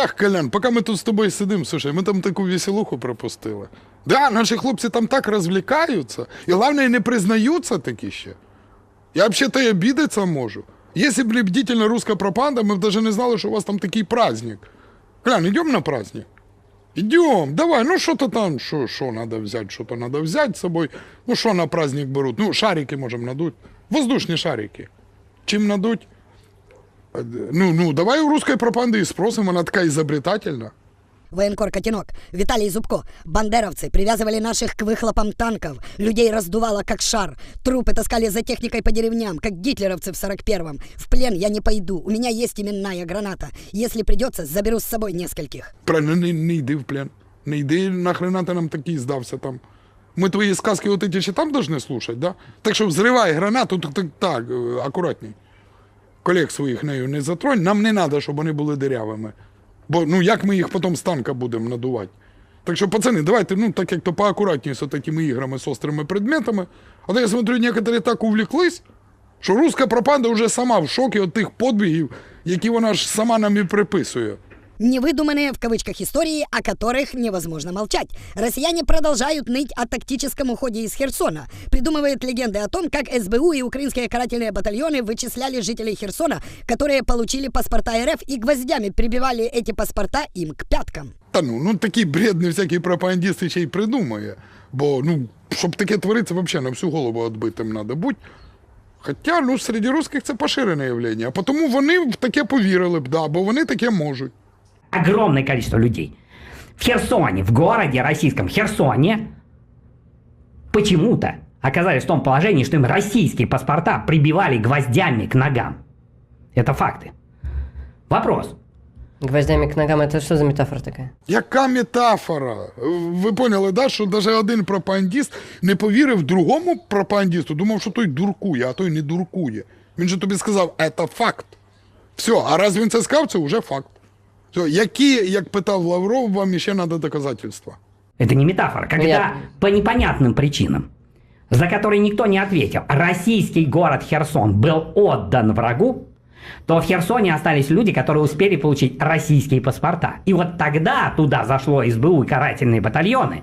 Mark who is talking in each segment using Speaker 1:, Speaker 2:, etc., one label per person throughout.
Speaker 1: Ах, Колян, поки ми тут з тобою сидимо, слушай, ми там таку веселуху пропустили. Да, наші хлопці там так розвлікаються, і головне, не признаються такі ще. Я взагалі-то і обідатися можу. Якщо б не бдительна руська пропаганда, ми б навіть не знали, що у вас там такий праздник. Колян, йдемо на праздник? Идем, давай, ну что-то там, что, что надо взять, что-то надо взять с собой. Ну что на праздник берут? Ну, шарики можем надуть. Воздушные шарики. Чем надуть? Э, Ну, ну, давай у русской пропаганды и спросим, она такая изобретательна.
Speaker 2: Военкор Котенок, Виталий Зубко, бандеровцы привязывали наших к выхлопам танков, людей раздувало как шар, трупы таскали за техникой по деревням, как гитлеровцы в 41-м. В плен я не пойду, у меня есть именная граната. Если придется, заберу с собой нескольких.
Speaker 1: Правильно, не, не йди в плен. Не йди, нахрена ти нам такий здався там. Мы твои сказки вот эти ще там должны слушать, да? Так що взривай гранату, так, так, так е, акуратней. Колег своїх нею не затронь. Нам не треба, щоб вони були дирявими. Бо ну як ми їх потім з танка будемо надувати? Так що, пацани, давайте, ну, так як то поакуратніше з такими іграми з острими предметами. А то я смотрю, некоторі так увлеклись, що руська пропаганда вже сама в шокі від тих подвигів, які вона ж сама нам і приписує.
Speaker 2: Невыдуманные в кавычках истории, о которых невозможно молчать. Россияне продолжают ныть о тактическом уходе из Херсона. Придумывают легенды о том, как СБУ и украинские карательные батальоны вычисляли жителей Херсона, которые получили паспорта РФ и гвоздями прибивали эти паспорта им к пяткам.
Speaker 1: Та ну, ну такий бред не всякий пропагандист ще й придумає. Бо, ну, щоб таке твориться, взагалі на всю голову відбитим треба бути. Хоча, ну, серед русських це поширене явлення. А тому вони в таке повірили б, да, бо вони таке можуть.
Speaker 3: огромное количество людей в Херсоне, в городе российском Херсоне, почему-то оказались в том положении, что им российские паспорта прибивали гвоздями к ногам. Это факты. Вопрос.
Speaker 4: Гвоздями к ногам это что за метафора такая?
Speaker 1: Яка метафора? Ви поняли, да, що навіть один пропагандист не повірив другому пропагандисту, думав, що той дуркує, а той не дуркує. Він же тобі сказав, це факт. Все, а раз він це сказав, це вже факт. Все, які, як питав Лавров, вам ще треба доказательства.
Speaker 3: Это не метафора. Когда
Speaker 4: Я-
Speaker 3: по непонятным причинам, за которые никто не ответил, российский город Херсон был отдан врагу, то в Херсоне остались люди, которые успели получить российские паспорта. И вот тогда туда зашло СБУ и карательные батальоны.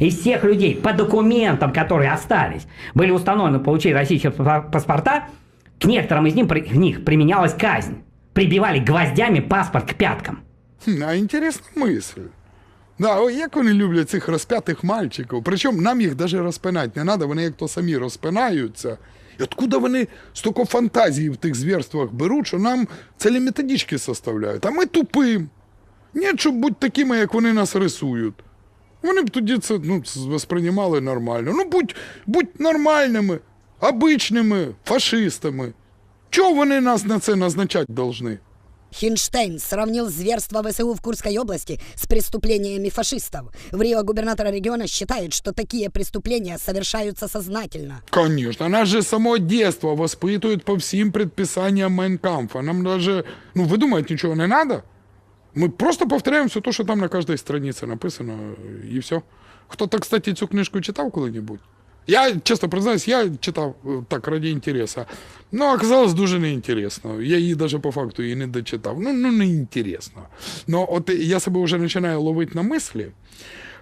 Speaker 3: Из всех людей по документам, которые остались, были установлены получить российские паспор- паспорта, к некоторым из них, при- них применялась казнь. Прибивали гвоздями паспорт к пяткам.
Speaker 1: А інтересна мисль. Да, ой, як вони люблять цих розп'ятих мальчиків. Причому нам їх навіть розпинати не треба, вони як то самі розпинаються. І откуда вони стільки фантазії в тих звірствах беруть, що нам цілі методички составляють. А ми тупим. Ні, щоб бути такими, як вони нас рисують. Вони б тоді це ну, восприймали нормально. Ну, будь, будь нормальними, обичними фашистами. Чого вони нас на це назначати повинні?
Speaker 2: Хинштейн сравнил зверство ВСУ в Курской области с преступлениями фашистов. В Рио губернатор региона считает, что такие преступления совершаются сознательно.
Speaker 1: Конечно, нас же с самого детства воспитывают по всем предписаниям Майнкамфа. Нам даже, ну, выдумать ничего не надо. Мы просто повторяем все то, что там на каждой странице написано, и все. Кто-то, кстати, цю книжку читав коли-небудь? Я, чесно признаюсь, я читав е, так раді інтересу. Ну, оказалось дуже неінтересно. Я її навіть по факту і не дочитав. Ну, ну неінтересно. Ну, от я себе вже починаю ловити на мислі,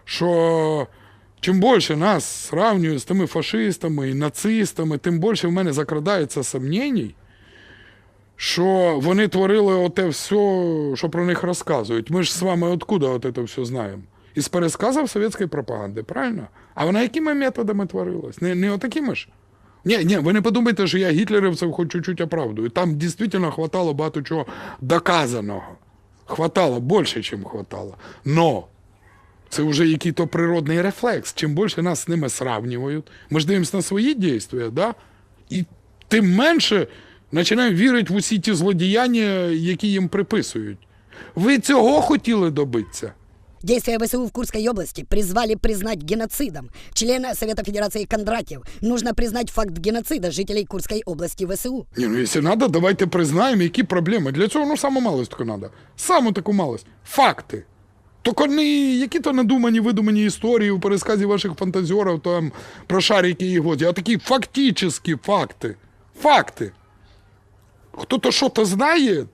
Speaker 1: що чим більше нас сравнюють з тими фашистами і нацистами, тим більше в мене закрадається сумнінь, що вони творили оте все, що про них розказують. Ми ж з вами откуда от це все знаємо? Із пересказів совєтської пропаганди, правильно? А вона якими методами творилась? Не, не отакими ж. Ні, ні, ви не подумайте, що я гітлерівців хоч чуть-чуть оправдую. Там дійсно хватало багато чого доказаного. Хватало більше, чим хватало. Но це вже який-то природний рефлекс. Чим більше нас з ними сравнюють, ми ж дивимося на свої дійства, да? і тим менше починаємо вірити в усі ті злодіяння, які їм приписують. Ви цього хотіли добитися?
Speaker 2: Действия ВСУ в Курской области призвали признать геноцидом. Члена Совета Федерации Кондратьев нужно признать факт геноцида жителей Курской области ВСУ.
Speaker 1: Ні, ну якщо треба, давайте признаємо, які проблеми. Для цього ну саму малость тільки треба. Саму таку малость. Факти. Тільки не які-то надумані, видумані історії у пересказі ваших фантазіорів там про шарики і годі, а такі фактичні факти. Факти. Хто-то що-то знає,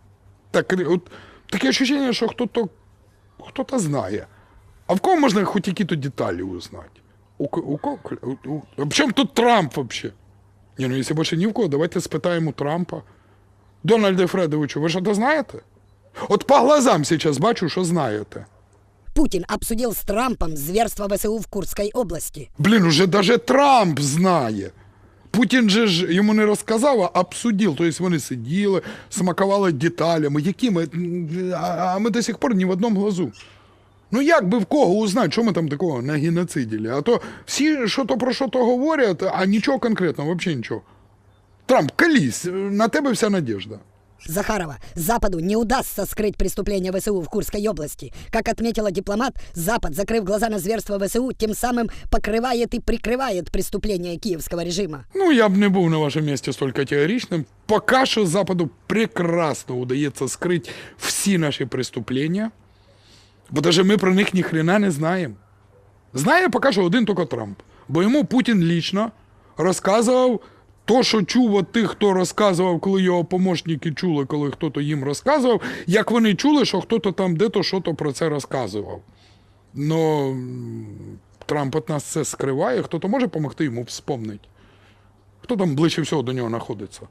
Speaker 1: так, от, таке відчуття, що хто-то хто-то знає. А в кого можна хоч які-то деталі узнати? У, ко- у кого? У, у, а в чому тут Трамп взагалі? Ні, ну якщо більше ні в кого, давайте спитаємо у Трампа. Дональде Фредовичу, ви що-то знаєте? От по глазам зараз бачу, що знаєте.
Speaker 2: Путин обсудил с Трампом зверство ВСУ в Курской области.
Speaker 1: Блін, уже даже Трамп знає. Путін же ж йому не розказав, а обсудив. Тобто вони сиділи, смакували деталями, якими. А ми до сих пор ні в одному глазу. Ну як би в кого узнати, що ми там такого на геноциділі? А то всі що то про що то говорять, а нічого конкретного, взагалі нічого. Трамп, колись, на тебе вся надіжда.
Speaker 2: Захарова, Западу не удастся скрыть преступления ВСУ в Курской области. Как отметила дипломат, Запад, закрыв глаза на зверство ВСУ, тем самым покрывает и прикрывает преступления киевского режима.
Speaker 1: Ну, я б не був на вашому місці столь категоричним. Поки що Западу прекрасно удається скрити всі наші преступлення, бо навіть ми про них ні хрена не знаємо. Знає поки що один тільки Трамп. Бо йому Путін лічно розказував То, що чув от тих, хто розказував, коли його помощники чули, коли хтось їм розказував, як вони чули, що хтось там де-то що-то про це розказував. Ну, Трамп от нас це скриває, хто-то може допомогти йому вспомнити. Хто там ближче всього до нього знаходиться?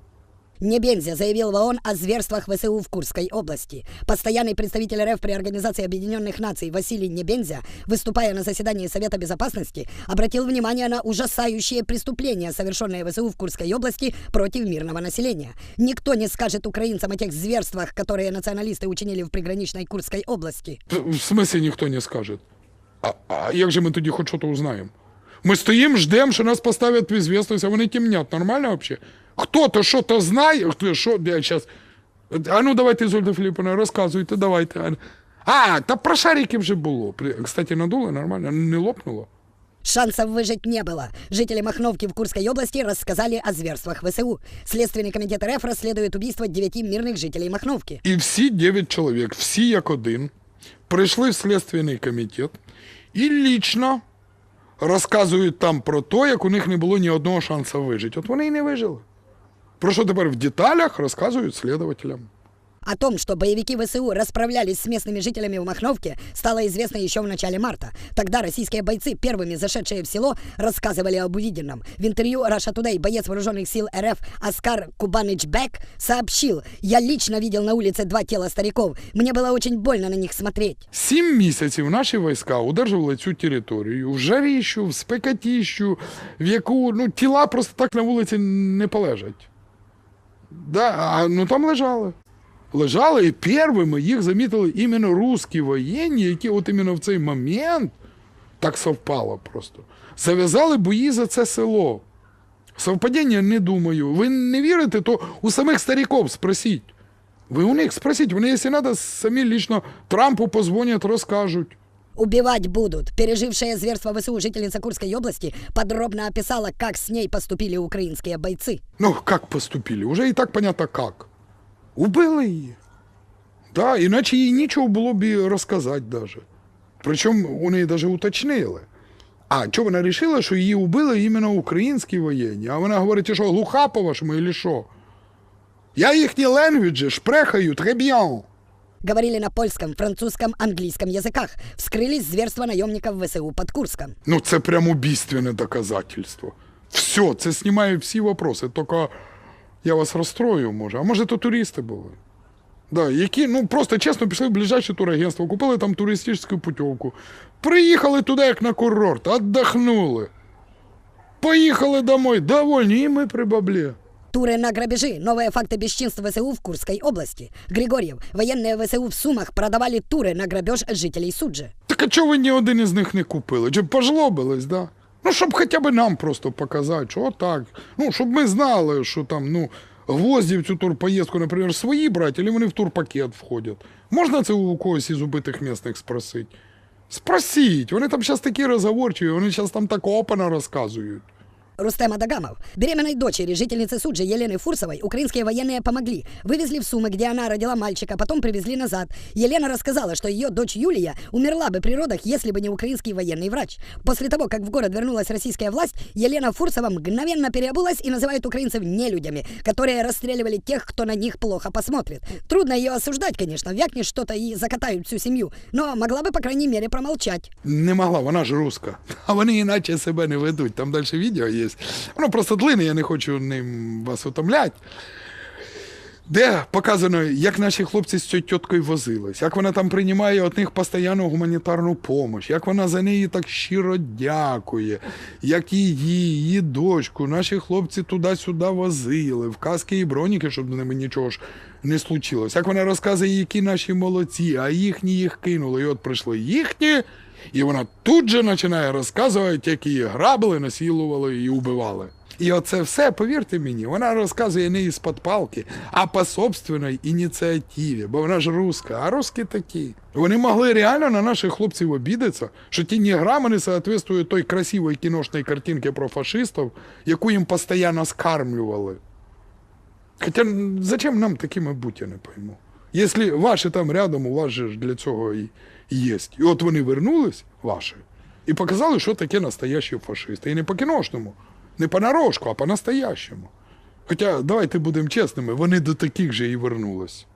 Speaker 2: Небензя заявил в ООН о зверствах ВСУ в Курской области. Постоянный представитель РФ при Организации Объединенных Наций Василий Небензя, выступая на заседании Совета Безопасности, обратил внимание на ужасающие преступления, совершенные ВСУ в Курской области против мирного населения. Никто не скажет украинцам о тех зверствах, которые националисты учинили в приграничной Курской области.
Speaker 1: В в смислі ніхто не скаже. А, а як же ми тоді хоч щось узнаємо? Ми стоїмо, ждемо, що нас поставлять в известность, а вони темнять. Нормально взагалі? Хто-то що-то знає, хто що, я зараз. А ну давайте, Ізольда Філіпповна, розказуйте, давайте. А, та про шарики вже було. При- Кстати, надуло нормально, не лопнуло.
Speaker 2: Шансов выжить не было. Жители Махновки в Курской области рассказали о зверствах ВСУ. Следственный комитет РФ расследует убийство девяти мирных жителей Махновки.
Speaker 1: І всі 9 чоловік, всі як один, прийшли в Слідственний комітет і лічно розказують там про те, як у них не було ні одного шансу вижити. От вони і не вижили. Про що тепер в деталях розказують слідователям.
Speaker 2: О том, что боевики ВСУ расправлялись с местными жителями в Махновке, стало известно еще в начале марта. Тогда российские бойцы, первыми зашедшие в село, рассказывали об увиденном. В интервью Russia Today боец вооруженных сил РФ Оскар Кубаныч Бек сообщил, «Я лично видел на улице два тела стариков. Мне было очень больно на них смотреть».
Speaker 1: Сім місяців наші війська удержували цю територію в жаріщу, в спекатіщу, в яку ну, тіла просто так на вулиці не полежать. Да, а, ну там лежали. Лежали, і першими їх замітили іменно русські воєнні, які от іменно в цей момент так совпало просто. Зав'язали бої за це село. Совпадіння не думаю. Ви не вірите, то у самих стариків спросіть. Ви у них спросіть, вони, якщо треба, самі лично Трампу позвонять, розкажуть.
Speaker 2: Убивать будут. Пережившая зверство ВСУ жительница Курской области подробно описала, как с ней поступили украинские бойцы.
Speaker 1: Ну, как поступили? Уже і так понятно, как. Убили її. Да, іначе їй нічого було б і розказати даже. Причому у неї даже уточнили. А що вона вирішила, що її убили іменно українські воєнні? А вона говорить, що, глуха по-вашому, или що? Я їхні ленгвіджі шпрехаю bien.
Speaker 2: Говорили на польском, французском, английском языках. Вскрылись зверства наемников ВСУ под Курском.
Speaker 1: Ну, це прям убийственне доказательство. Все, це знімає всі вопроси. Тільки я вас розстрою, може. А може, то туристи були. Да, які, ну просто чесно, пішли в ближайше турагентство, купили там туристичну путівку. Приїхали туди, як на курорт, отдохнули. Поїхали домой, довольні, і ми при баблі.
Speaker 2: Туры на грабежи. Новые факты бесчинств ВСУ в Курской области. Григорьев. Военные ВСУ в Сумах продавали туры на грабеж жителей Суджи.
Speaker 1: Так а чого ви ні один із них не купили? Чи пожлобились, да? Ну, щоб хоча б нам просто показати, що отак. Ну, щоб ми знали, що там, ну, гвозді в цю турпоїздку, наприклад, свої брати, або вони в турпакет входять. Можна це у когось із убитих місних спросити? Спросіть, вони там зараз такі розговорчі, вони зараз там так опана розказують.
Speaker 2: Рустем Адагамов. Беременной дочери жительницы Суджи Елены Фурсовой украинские военные помогли. Вывезли в Сумы, где она родила мальчика, потом привезли назад. Елена рассказала, что ее дочь Юлия умерла бы при родах, если бы не украинский военный врач. После того, как в город вернулась российская власть, Елена Фурсова мгновенно переобулась и называет украинцев нелюдями, которые расстреливали тех, кто на них плохо посмотрит. Трудно ее осуждать, конечно, вякнет что-то и закатают всю семью, но могла бы, по крайней мере, промолчать.
Speaker 1: Не могла, вона ж руска. А вони іначе себе не ведуть. Там далі відео Є. Воно просто длинне, я не хочу ним вас утомляти. Де показано, як наші хлопці з цією тіткою возились, як вона там приймає від них постійну гуманітарну допомогу, як вона за неї так щиро дякує, як її, її дочку, наші хлопці туди-сюди возили, в каски і броніки, щоб з ними нічого ж не случилось. Як вона розказує, які наші молодці, а їхні їх кинули. І от прийшли їхні, і вона тут же починає розказувати, як її грабили, насилували і убивали. І оце все, повірте мені, вона розказує не із-під палки, а по собственній ініціативі, бо вона ж руска, а русські такі. Вони могли реально на наших хлопців обідатися, що ті ні грама не соответствують той красивій кіношній картинці про фашистів, яку їм постійно скармлювали. Хоча зачем нам такими бути, я не пойму. Якщо ваші там рядом, у вас же для цього і є. І от вони вернулись, ваші, і показали, що таке настоящі фашисти. І не по кіношному, не понарошку, а по настоящому. Хоча, давайте будемо чесними, вони до таких же і вернулись.